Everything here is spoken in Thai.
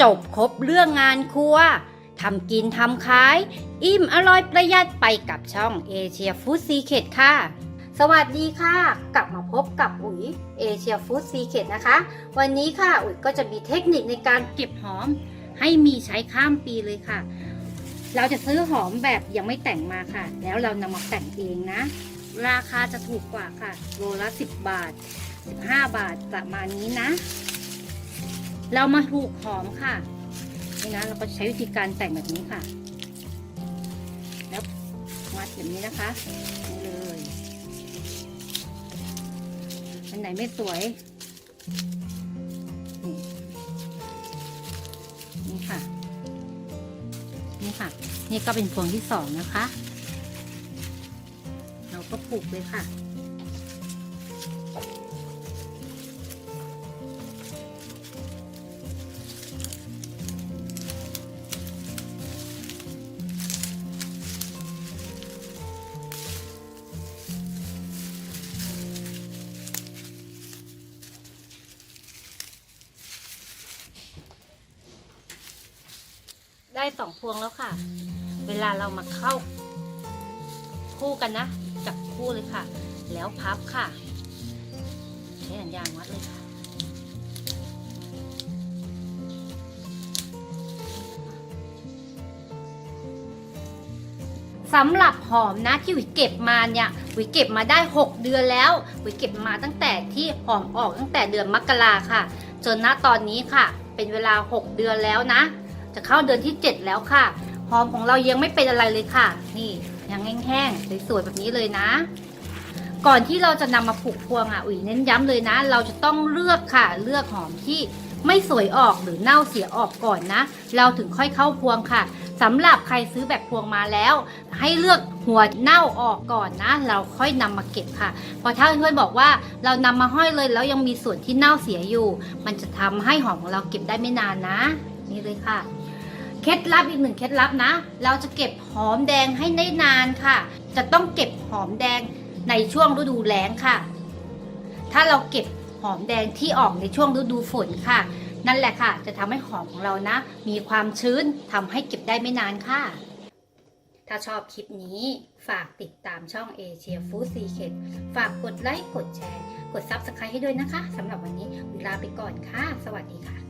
จบครบเรื่องงานครัวทำกินทำขาย อิ่มอร่อยประหยัดไปกับช่องเอเชียฟู้ดซีเคดค่ะ สวัสดีค่ะ กลับมาพบกับอุ๋ยเอเชียฟู้ดซีเคดนะคะ วันนี้ค่ะอุ๋ยก็จะมีเทคนิคในการเก็บหอม ให้มีใช้ข้ามปีเลยค่ะ เราจะซื้อหอมแบบยังไม่แต่งมาค่ะ แล้วเรานำมาแต่งเองนะ ราคาจะถูกกว่าค่ะโลละ 10 บาท 15 บาทประมาณนี้นะ เรามาถูกหอมค่ะนี่นะเราก็ใช้วิธีการแต่งแบบนี้ค่ะ แล้วมัดแบบนี้นะคะนี่เลยอันไหนไม่สวยนี่นี่ค่ะนี่ค่ะ นี่ก็เป็นพวงที่สองนะคะ เราก็ผูกเลยค่ะ ได้สองพวงแล้วค่ะ เวลาเรามาเข้า คู่กันนะ จับคู่เลยค่ะ แล้วพับค่ะใช้หนังยางวัดเลยค่ะสำหรับหอมนะที่วิเก็บมาเนี่ยวิเก็บมาได้ 6 เดือนแล้ววิเก็บมาตั้งแต่ที่หอมออกตั้งแต่เดือนมกราค่ะ จนณตอนนี้ค่ะ เป็นเวลา 6 เดือนแล้วนะ จะเข้าเดือนที่ 7 แล้วค่ะ หอมของเรายังไม่เป็นอะไรเลยค่ะ นี่ยังแห้งๆสวยๆแบบนี้เลยนะ ก่อนที่เราจะนำมาผูกพวงอะอุ๋ยเน้นย้ำเลยนะ เราจะต้องเลือกค่ะ เลือกหอมที่ไม่สวยออกหรือเน่าเสียออกก่อนนะ เราถึงค่อยเข้าพวงค่ะสำหรับใครซื้อแบบพวงมาแล้ว ให้เลือกหัวเน่าออกก่อนนะ เราค่อยนำมาเก็บค่ะเพราะถ้าเพื่อนบอกว่าเรานำมาห้อยเลยแล้วยังมีส่วนที่เน่าเสียอยู่ มันจะทำให้หอมของเราเก็บได้ไม่นานนะ นี่เลยค่ะ เคล็ดลับอีกหนึ่งเคล็ดลับนะ เราจะเก็บหอมแดงให้ได้นานค่ะ จะต้องเก็บหอมแดงในช่วงฤดูแล้งค่ะ ถ้าเราเก็บหอมแดงที่ออกในช่วงฤดูฝนค่ะ นั่นแหละค่ะ จะทำให้หอมของเรานะ มีความชื้นทำให้เก็บได้ไม่นานค่ะ ถ้าชอบคลิปนี้ฝากติดตามช่อง a อเชียฟู้ดซีเคฝากกดไลค์กดแชร์ กด Subscribe ให้ด้วยนะคะสำหรับวันนี้เวลาไปก่อนค่ะ สวัสดีค่ะ